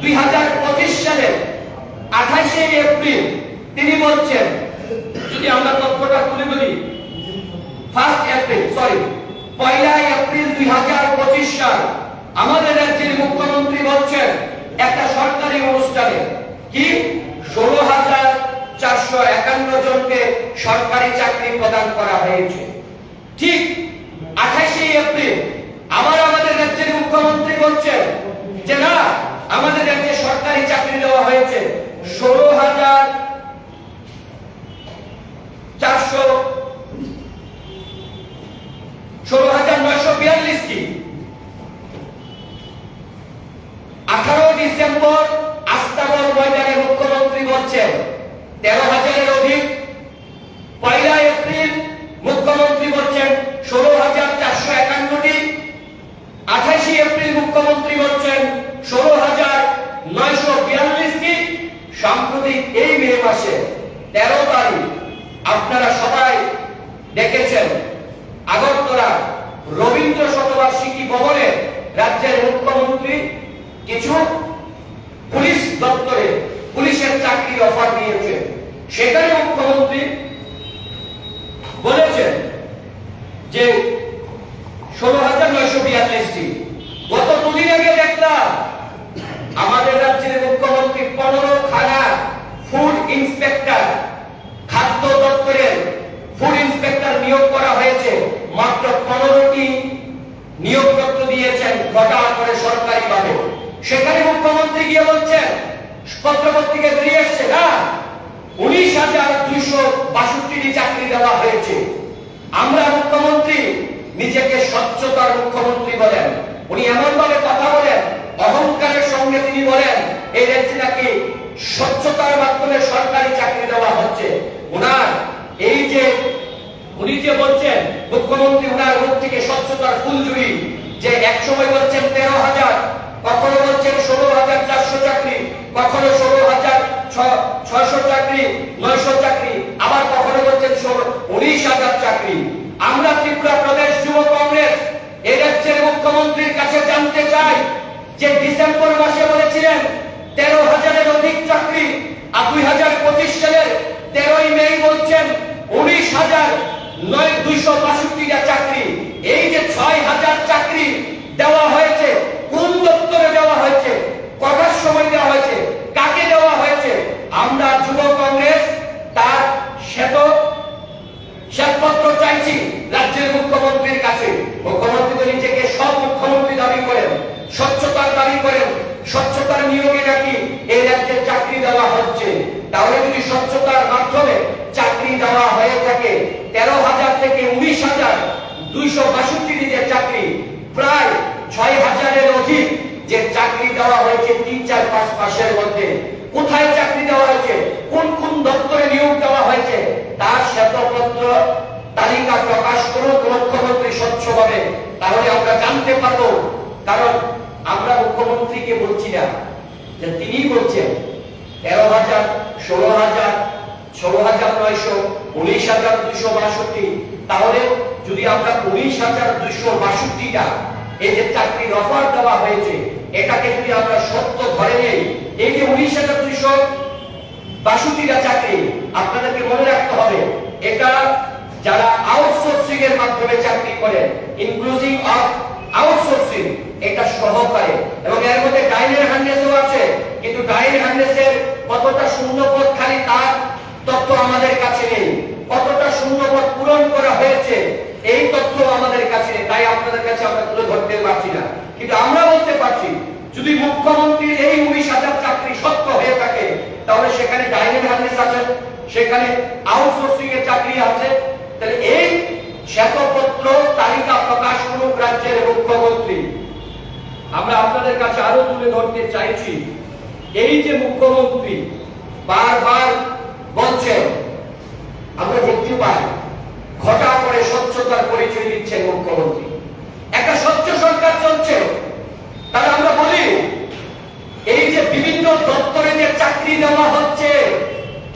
দুই সালের আঠাশে এপ্রিল তিনি বলছেন, যদি আমরা তথ্যটা তুলে ধরি ফার্স্ট এপ্রিল সরি পয়লা এপ্রিল দুই হাজার পঁচিশ সাল আমাদের রাজ্যের মুখ্যমন্ত্রী বলছেন, একটা সরকারি অনুষ্ঠানে কি ষোলো হাজার চারশো একান্ন জনকে সরকারি চাকরি প্রদান করা হয়েছে। ঠিক আঠাশে এপ্রিল আবার আমাদের রাজ্যের মুখ্যমন্ত্রী বলছেন আমাদের রাজ্যে সরকারি চাকরি দেওয়া হয়েছে। ষোলো হাজার চারশো, ষোলো হাজার নয়শো বিয়াল্লিশটি আঠারো ডিসেম্বর আস্তাবল ময়দানে মুখ্যমন্ত্রী বলছেন, তেরো হাজারের অধিক পয়লা এপ্রিল মুখ্যমন্ত্রী বলছেন ষোলো হাজার চারশো একান্নটি আঠাশে এপ্রিল মুখ্যমন্ত্রী বলছেন ষোলো হাজার নয়শো বিয়াল্লিশটি সাম্প্রতিক এই মে মাসে তেরো তারিখ আপনারা সবাই দেখেছেন আগরতলা রবীন্দ্র শতবার্ষিকী ভবনে রাজ্যের মুখ্যমন্ত্রী কিছু পুলিশ দপ্তরে পুলিশের চাকরির অফার দিয়েছে। সেখানে মুখ্যমন্ত্রী বলেছেন যে ষোলো হাজার নয়শো বিয়াল্লিশটি। গত দুদিন আগে দেখলাম আমাদের রাজ্যের মুখ্যমন্ত্রী পনেরো খানা ফুড ইন্সপেক্টর খাদ্য দপ্তরের ফুড ইন্সপেক্টর নিয়োগ করা হয়েছে। মাত্র পনেরোটি নিয়োগপত্র দিয়েছেন ঘটা করে সরকারি ভাবে সেখানে মুখ্যমন্ত্রী গিয়ে বলছেন পত্রপত্রিকা বেরিয়ে এসছে না, উনিশ হাজার দুইশো বাষট্টিটি চাকরি দেওয়া হয়েছে। আমরা মুখ্যমন্ত্রী, নিজেকে স্বচ্ছতার মুখ্যমন্ত্রী বলেন। উনি এমন ভাবে কথা বলেন, অহংকারের সঙ্গে তিনি বলেন, এই রাজ্যে নাকি স্বচ্ছতার মাধ্যমে সরকারি চাকরি দেওয়া হচ্ছে। ওনার এই যে, উনি যে বলছেন, মুখ্যমন্ত্রী ওনার মুখ থেকে স্বচ্ছতার ফুলজুরি যে এক সময় বলছেন তেরো হাজার কখনো বলছেন ষোলো হাজার চারশো চাকরি, কখনো ষোলো হাজার ছয়শো চাকরি, নয়শো চাকরি, আবার কখনো বলছেন উনিশ হাজার চাকরি। আমরা ত্রিপুরা প্রদেশ যুব কংগ্রেস এই মুখ্যমন্ত্রীর কাছে জানতে চাই যে ডিসেম্বর মাসে বলেছিলেন তেরো হাজারের অধিক চাকরি, আর দুই হাজার পঁচিশ সালের তেরোই মে বলছেন উনিশ হাজার নয় দুইশো বাষট্টিটা চাকরি। এই যে ছয় হাজার চাকরি দেওয়া হয়েছে, কোন দেওয়া হয়েছে, কটার সময় দেওয়া হয়েছে, কাকে দেওয়া হয়েছে? আমরা যুব কংগ্রেস, তার শ্বেত, শ্বেতপত্র চাইছি রাজ্যের মুখ্যমন্ত্রীর কাছে। মুখ্যমন্ত্রী তো নিজেকে সব মুখ্যমন্ত্রী দাবি করেন, স্বচ্ছতার দাবি করেন, স্বচ্ছতার নিয়োগে নাকি এই রাজ্যে চাকরি দেওয়া হচ্ছে। তাহলে যদি স্বচ্ছতার মাধ্যমে চাকরি দেওয়া হয়ে থাকে, তেরো হাজার থেকে উনিশ হাজার দুইশো বাষট্টি যে চাকরি, প্রায় ছয় হাজারের অধিক যে চাকরি দেওয়া হয়েছে তিন চার পাঁচ মাসের মধ্যে, কোথায় চাকরি দেওয়া হয়েছে, কোন কোন দপ্তরে নিয়োগ দেওয়া হয়েছে, তার শ্বেতপত্র তালিকা প্রকাশ করুন মুখ্যমন্ত্রী স্বচ্ছভাবে, তাহলে আমরা জানতে পারব। কারণ আমরা মুখ্যমন্ত্রীকে বলছি না, যে তিনি বলছেন, তেরো হাজার, ষোলো হাজার ষোলো হাজার নয়শো, উনিশ হাজার দুশো বাষট্টি। তাহলে যদি আমরা উনিশ হাজার দুইশো বাষট্টিটা এই যে চাকরির অফার দেওয়া হয়েছে এটাকে যদি আমরা সত্য ধরে নেই, এই যে উনিশ হাজার দুইশো বাষট্টিটা চাকরি আপনাদেরকে মনে রাখতে হবে, এটা যারা আউটসোর্সিং এর মাধ্যমে চাকরি করেন ইনক্লুসিভ অফ আউটসোর্সিং এটা সহকারে। এবং এর মধ্যে ডাইনের হ্যান্ডেসও আছে, কিন্তু ডাইন হ্যান্ডেসের কতটা শূন্য পদ খালি তার তথ্য আমাদের কাছে নেই। কতটা শূন্য পদ পূরণ করা হয়েছে, এই তথ্য আমাদের কাছে নেই। তাই আপনাদের কাছে আমরা তুলে ধরতে পারছি না। কিন্তু আমরা বলতে পারছি, যদি মুখ্যমন্ত্রীর এই উনিশ হাজার চাকরি সত্য হয়ে থাকে, তাহলে সেখানে ডাইনের হ্যান্ডেস আছে, সেখানে আউটসোর্সিং এর চাকরি আছে। তাহলে এই শ্বেতপত্র তালিকা প্রকাশ করুক রাজ্যের মুখ্যমন্ত্রী। আমরা আপনাদের কাছে আরও তুলে ধরতে চাইছি, এই যে মুখ্যমন্ত্রী বারবার বলছেন আমরা দেখতে পাই, ঘটা করে স্বচ্ছতার পরিচয় দিচ্ছেন মুখ্যমন্ত্রী। একটা স্বচ্ছ সরকার চলছে। তাহলে আমরা বলি, এই যে বিভিন্ন দপ্তরে যে চাকরি দেওয়া হচ্ছে,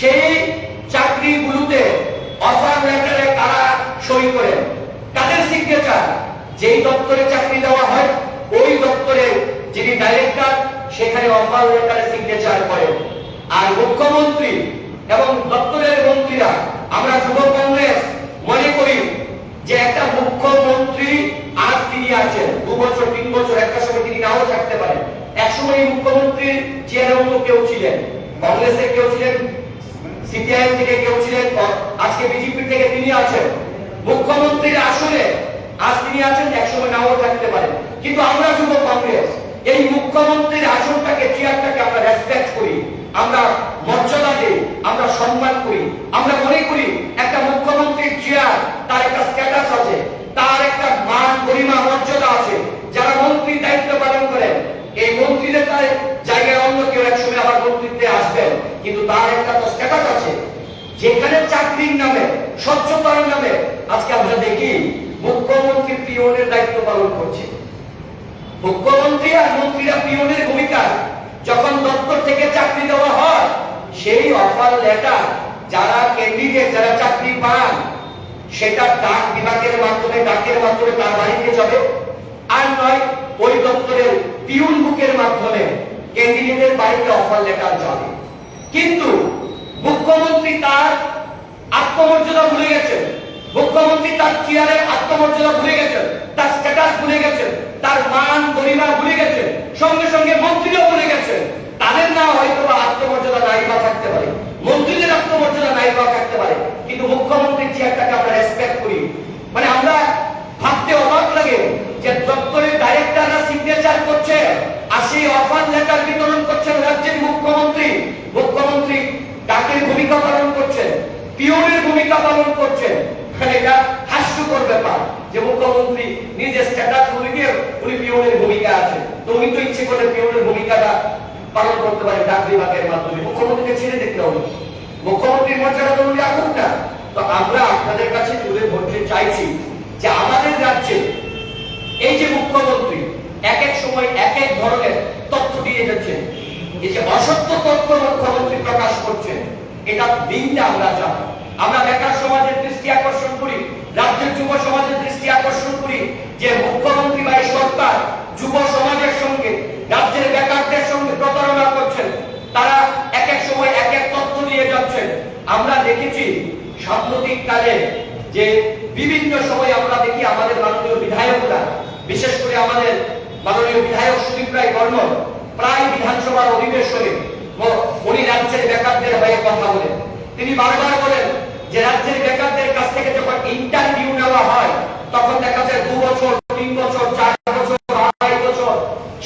সেই চাকরিগুলোতে অফার লেটারে কারা সই করেন কাদের সিগনেচার যেই দপ্তরে চাকরি দেওয়া হয়, ওই দপ্তরে যিনি ডাইরেক্টর সেখানে অফার লেটারে সিগনেচার করেন আর মুখ্যমন্ত্রী এবং দপ্তরের মন্ত্রীরা, আমরা যুব কংগ্রেস মনে করি যে একটা মুখ্যমন্ত্রী আছেন দু বছর, তিন বছর একটা সময় তিনি নাও থাকতে পারেন। এক সময় মুখ্যমন্ত্রীর চেয়ারে অন্য কেউ ছিলেন। কংগ্রেসের কেউ ছিলেন, সিপিআইএম থেকে কেউ ছিলেন আজকে বিজেপি থেকে তিনি আছেন। মুখ্যমন্ত্রীর আসলে আজ তিনি আছেন, একসময় নাও থাকতে পারেন। কিন্তু আমরা যুব কংগ্রেস, এই মুখ্যমন্ত্রীর আসনটাকে চেয়ারটাকে আমরা রেসপেক্ট করি। আমরা মর্যাদা দিই, আমরা সম্মান করি আমরা মনে করি একটা মুখ্যমন্ত্রীর চেয়ার তার একটা স্ট্যাটাস আছে তার একটা মান গরিমা মর্যাদা আছে যারা মন্ত্রী দায়িত্ব পালন করেন এই মন্ত্রীদের তার জায়গায় অন্য কেউ একসময় আবার মন্ত্রিত্বে আসবেন কিন্তু তার একটা তো স্ট্যাটাস আছে যেখানে চাকরির নামে স্বচ্ছতার নামে আজকে আমরা দেখি মুখ্যমন্ত্রী পিওনের দায়িত্ব পালন করছে মুখ্যমন্ত্রী আর মন্ত্রীরা পিওনের ভূমিকা যখন দপ্তর থেকে চাকরি দেওয়া হয় অফার লেটার যারা ক্যান্ডিডেট যারা চাকরি পান, সেটা ডাক বিভাগের মাধ্যমে, ডাকের মাধ্যমে তার বাড়িতে যাবে আর নয় ওই দপ্তরের পিউন বুকের মাধ্যমে ক্যান্ডিডেটের বাড়িতে অফার লেটার যাবে কিন্তু মুখ্যমন্ত্রী তার আত্মমর্যাদা ভুলে গেছেন। মুখ্যমন্ত্রী তার চেয়ারের আত্মমর্যাদা ভুলে গেছেন। তার স্ট্যাটাস ভুলে গেছেন। তার মান গরিমা ভুলে গেছেন। সঙ্গে সঙ্গে মন্ত্রীও ভুলে গেছেন তাদের না হয়তো বা আত্মমর্যাদা নাই বা থাকতে পারে মন্ত্রীদের আত্মমর্যাদা নাই বা থাকতে পারে কিন্তু মুখ্যমন্ত্রীর চেয়ারটাকে আমরা রেসপেক্ট করি মানে আমরা ভাবতে অবাক লাগে যে দপ্তরের ডাইরেক্টররা সিগনেচার করছে আর সেই অফার লেটার বিতরণ করছেন রাজ্যের মুখ্যমন্ত্রী মুখ্যমন্ত্রী ডাকের ভূমিকা পালন করছেন পিওনের ভূমিকা পালন করছেন মানে এটা হাস্যকর ব্যাপার যে মুখ্যমন্ত্রী নিজের স্ট্যাটাস বলে দিয়ে উনি পিওনের ভূমিকা আছে তো উনি তো ইচ্ছে করে পিওনের ভূমিকাটা পালন করতে পারেন ডাক বিভাগের মাধ্যমে। মুখ্যমন্ত্রীকে ছেড়ে দেখতে হবে। মুখ্যমন্ত্রীর মর্যাদা তো উনি রাখুন না। তো আমরা আপনাদের কাছে তুলে ধরতে চাইছি যে আমাদের রাজ্যে এই যে মুখ্যমন্ত্রী এক এক সময় এক এক ধরনের তথ্য দিয়ে যাচ্ছেন। এই যে অসত্য তথ্য মুখ্যমন্ত্রী প্রকাশ করছেন, এটা দিনটা আমরা জানি। আমরা বেকার সমাজের দৃষ্টি আকর্ষণ করি, রাজ্যের যুব সমাজের দৃষ্টি আকর্ষণ করি যে মুখ্যমন্ত্রী বা এই সরকার যুব সমাজের সঙ্গে, রাজ্যের বেকারদের সঙ্গে প্রতারণা করছেন। তারা এক এক সময় এক এক তথ্য দিয়ে যাচ্ছেন। আমরা দেখেছি সাম্প্রতিক কালে যে বিভিন্ন সময় আমরা দেখি আমাদের মাননীয় বিধায়করা, বিশেষ করে আমাদের মাননীয় বিধায়ক সুদীপ রায় বর্মন, প্রায় বিধানসভার অধিবেশনে উনি রাজ্যের বেকারদের হয়ে কথা বলেন। তিনি বারবার বলেন যে রাজ্যের বেকারদের কাছ থেকে যখন ইন্টারভিউ নেওয়া হয়, তখন দেখা যায় দু বছর, তিন বছর, চার বছর, আড়াই বছর,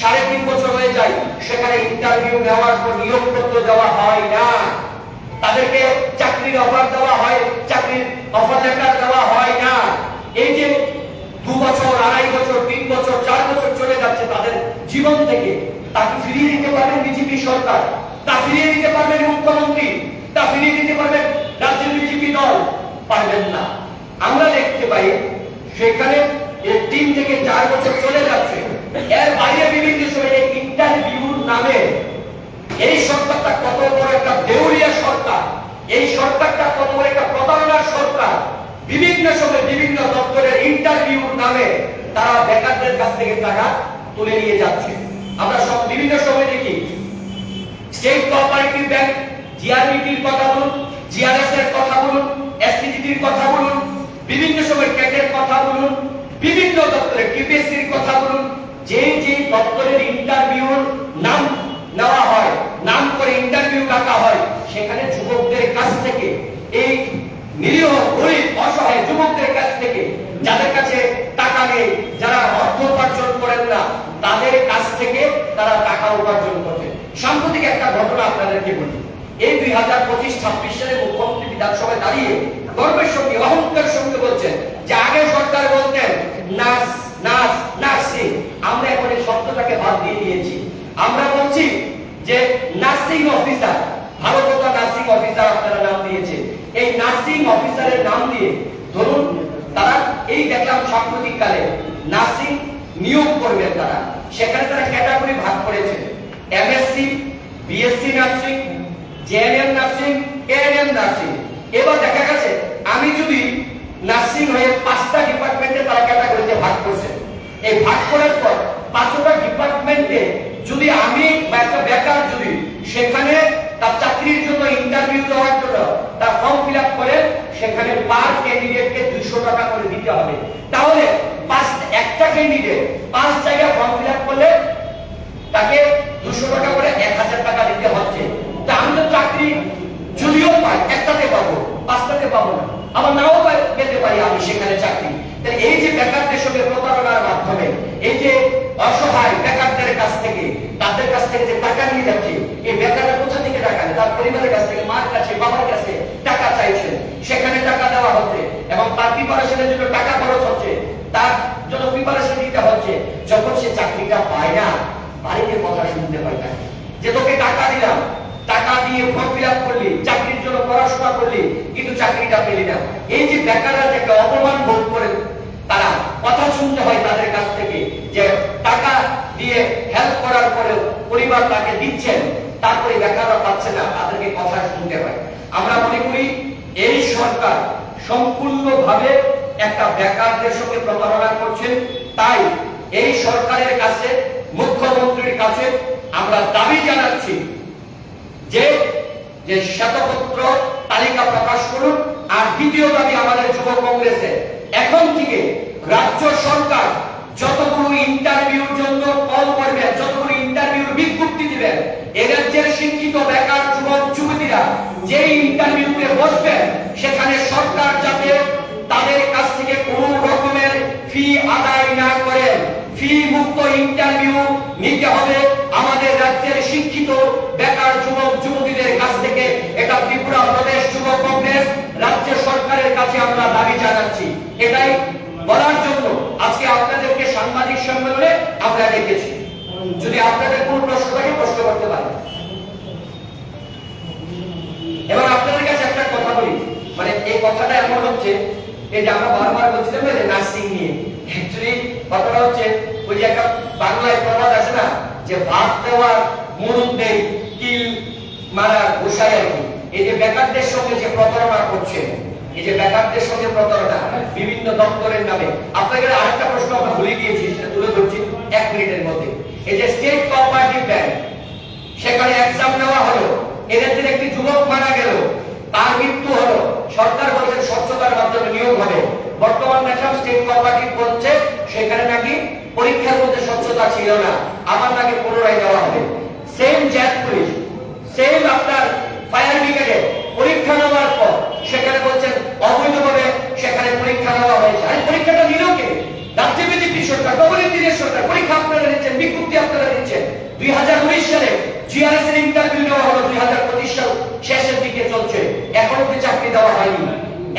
সাড়ে তিন বছর হয়ে যায়। সেখানে ইন্টারভিউ নেওয়ার পর নিয়োগপত্র দেওয়া হয় না। তাদেরকে চাকরির অফার দেওয়া হয়, চাকরির অফার লেটার দেওয়া হয় না। এই যে দু বছর, আড়াই বছর, তিন বছর, চার বছর চলে যাচ্ছে তাদের জীবন থেকে তাকে ফিরিয়ে দিতে পারবেন বিজেপি সরকার? তা ফিরিয়ে দিতে পারবেন মুখ্যমন্ত্রী? তা ফিরিয়ে দিতে পারবেন দল পারবেন না। আমরা দেখতে পাই সেখানে তিন থেকে চার বছর চলে যাচ্ছে। এর বাইরে বিভিন্ন সময় ইন্টারভিউর নামে এই সরকারটা কত বড় একটা দেউলিয়া সরকার, এই সরকারটা কত বড় একটা প্রতারণার সরকার। বিভিন্ন সময় বিভিন্ন দপ্তরের ইন্টারভিউর নামে তারা বেকারদের কাছ থেকে টাকা তুলে নিয়ে যাচ্ছে। আমরা সব বিভিন্ন সময় দেখি। স্টেট কোঅপারেটিভ ব্যাংক, জিআরবিটির কথা বলুন জিআরএস কথা বলুন এসটিজিটির কথা বলুন, বিভিন্ন সময় ক্যাটের কথা বলুন, বিভিন্ন দপ্তরে টিপিএসসির কথা বলুন যে যে দপ্তরের ইন্টারভিউর নাম নেওয়া হয়, নাম করে ইন্টারভিউ ডাকা হয়, সেখানে যুবকদের কাছ থেকে এই নিরীহ, গরিব, অসহায় যুবকদের কাছ থেকে যাদের কাছে টাকা নেই, যারা অর্থ উপার্জন করেন না, তাদের কাছ থেকে তারা টাকা উপার্জন করছে। সাম্প্রতিক একটা ঘটনা আপনাদেরকে বলি। এই দুই হাজার পঁচিশ, ছাব্বিশ সালে মুখ্যমন্ত্রী বিধানসভায় দাঁড়িয়ে গর্বের সঙ্গে অহংকার সঙ্গে বলছেন যে আগে সরকার বলতেন আমরা এখন এই শব্দটাকে বাদ দিয়ে দিয়েছি। আমরা বলছি যে নার্সিং অফিসার ভালো নার্সিং অফিসার আপনারা নাম দিয়েছে এই নার্সিং অফিসারের নাম দিয়ে ধরুন তারা এই দেখলাম সাম্প্রতিক কালে নার্সিং নিয়োগ করবেন তারা। সেখানে তারা ক্যাটাগরি ভাগ করেছে MSc, BSc nursing GNM nursing ANM nursing. এবার দেখা গেছে, আমি যদি নার্সিং হয়ে পাঁচটা ডিপার্টমেন্টে তারা ক্যাটাগরিতে ভাগ করছে। এই ভাগ করার পর পাঁচটা ডিপার্টমেন্টে যদি আমি বা একটা বেকার যদি সেখানে তার চাকরির জন্য ইন্টারভিউ দেওয়ার জন্য তার ফর্ম ফিল আপ করে, সেখানে পার ক্যান্ডিডেটকে দুইশো টাকা করে দিতে হবে। তাহলে পাঁচ, একটা ক্যান্ডিডেট পাঁচ জায়গায় ফর্ম ফিল আপ করলে তাকে দুশো টাকা করে এক হাজার টাকা দিতে হচ্ছে। তা আমি তো চাকরি যদিও পাই, একটাতে পাবো, পাঁচটাতে পাবো না। আমার নাও পেতে পারি আমি সেখানে চাকরি। তাহলে এই যে বেকারদের সঙ্গে প্রতারণার মাধ্যমে, এই যে অসহায় বেকারদের কাছ থেকে, তাদের কাছ থেকে যে টাকা নিয়ে যাচ্ছে, এই বেকাররা কোথা থেকে টাকা তার পরিবারের কাছ থেকে, মার কাছে, বাবার কাছে টাকা চাইছে সেখানে টাকা দেওয়া হচ্ছে এবং তার প্রিপারেশনের জন্য টাকা খরচ হচ্ছে। তার জন্য প্রিপারেশন দিতে হচ্ছে। যখন সে চাকরিটা পায় না, বাড়িতে কথা শুনতে পাই না। যে তোকে টাকা দিলাম দিয়ে ফর্ম করলি, চাকরির জন্য পড়াশোনা করলি, কিন্তু চাকরিটা পেলি না। এই যে বেকাররা যে একটা অপমান বোধ করে, তারা কথা শুনতে হয় তাদের কাছ থেকে যে টাকা দিয়ে হেল্প করার পরেও পরিবার তাকে দিচ্ছেন, তারপরে বেকাররা পাচ্ছে না, তাদেরকে কথা শুনতে হয়। আমরা মনে করি, এই সরকার সম্পূর্ণভাবে একটা বেকারদের সঙ্গে প্রতারণা করছেন তাই এই সরকারের কাছে, মুখ্যমন্ত্রীর কাছে আমরা দাবি জানাচ্ছি যে যে শ্বেতপত্র তালিকা প্রকাশ করুন, আর দ্বিতীয় দাবি আমাদের যুব কংগ্রেসে। এখন থেকে রাজ্য সরকার যতগুলো ইন্টারভিউর জন্য কল করবেন যতগুলো ইন্টারভিউর বিজ্ঞপ্তি দিবেন এ রাজ্যের শিক্ষিত বেকার যুবক যুবতীরা যে ইন্টারভিউতে বসবেন সেখানে সরকার যাতে ত্রিপুরা প্রদেশ যুব কংগ্রেস রাজ্য সরকারের কাছে আমরা দাবি জানাচ্ছি। এটাই বলার জন্য আজকে আপনাদেরকে সাংবাদিক সম্মেলনে আমরা ডেকেছি যদি আপনাদের কোনো প্রশ্ন থাকে, প্রশ্ন করতে পারেন। এবার আপনাদের কাছে একটা কথা বলি। মানে এই কথাটা এমন হচ্ছে, এই যে আমরা বারবার বলছিলাম যে নার্সিং নিয়ে। অ্যাকচুয়ালি কথাটা হচ্ছে ওই যে একটা বাংলায় প্রবাদ আছে না, যে ভাত দেওয়ার মরুদ দেয় কিল মারা গোসাই আর কি। এই যে বেকারদের সঙ্গে যে প্রতারণা করছে এই যে বেকারদের সঙ্গে প্রতারণা, বিভিন্ন দপ্তরের নামে। আপনাকে আরেকটা প্রশ্ন আমরা ভুলে গিয়েছি, সেটা তুলে ধরছি এক মিনিটের মধ্যে। এই যে স্টেট কোঅপারেটিভ ব্যাংক সেখানে এক্সাম নেওয়া হলো, এদের একটি যুবক মারা গেল, তার মৃত্যু হলো। সরকার বলছে স্বচ্ছতার মাধ্যমে নিয়োগ হবে। বর্তমান দেখলাম স্টেট কোঅপারেটিভ বলছে, সেখানে নাকি পরীক্ষার মধ্যে স্বচ্ছতা ছিল না আমার নাকি পুনরায় দেওয়া হবে। সেম জ্যাট পুলিশ সেম আপনার ফায়ার ব্রিগেডে পরীক্ষা নেওয়ার পর সেখানে বলছেন, অবৈধভাবে সেখানে পরীক্ষা নেওয়া হয়েছে। আরে পরীক্ষাটা নিল কে? রাজ্য বিজেপি সরকার? দিনের সরকার। পরীক্ষা আপনারা দিচ্ছেন বিজ্ঞপ্তি আপনারা দিচ্ছেন দুই হাজার উনিশ সালে জিআরএস এর ইন্টারভিউ নেওয়া হলো, দুই হাজার পঁচিশ সাল। শেষের দিকে চলছে। এখনও অব্দি চাকরি দেওয়া হয়নি?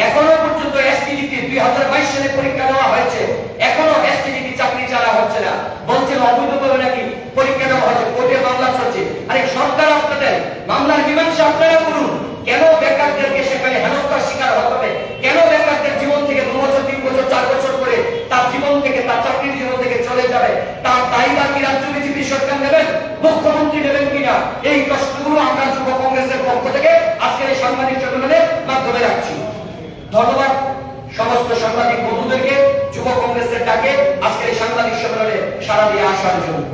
এখনও পর্যন্ত এসটিজিটি দুই হাজার বাইশ সালে পরীক্ষা নেওয়া হয়েছে। এখনও এসটিজিটি চাকরি চালা হচ্ছে না। বলছেন অবৈধভাবে নাকি পরীক্ষা নেওয়া হচ্ছে কোর্টে মামলা চলছে। আরে সরকার আপনাদের, মামলার মীমাংসা আপনারা করুন। কেন বেকারদেরকে সেখানে হেনস্থার শিকার হতে হবে? কেন বেকারদের জীবন থেকে দু বছর, তিন বছর, চার বছর করে তার জীবন থেকে, তার চাকরির জীবন থেকে চলে যাবে? তার দায়িত্ব কি রাজ্য বিজেপি সরকার নেবেন? মুখ্যমন্ত্রী নেবেন কিনা? এই প্রশ্নগুলো আমরা যুব কংগ্রেসের পক্ষ থেকে আজকের এই সাংবাদিক সম্মেলনের মাধ্যমে রাখছি। ধন্যবাদ সমস্ত সাংবাদিক বন্ধুদেরকে, যুব কংগ্রেসের ডাকে আজকের এই সাংবাদিক সম্মেলনে সারা দিয়ে আসার জন্য।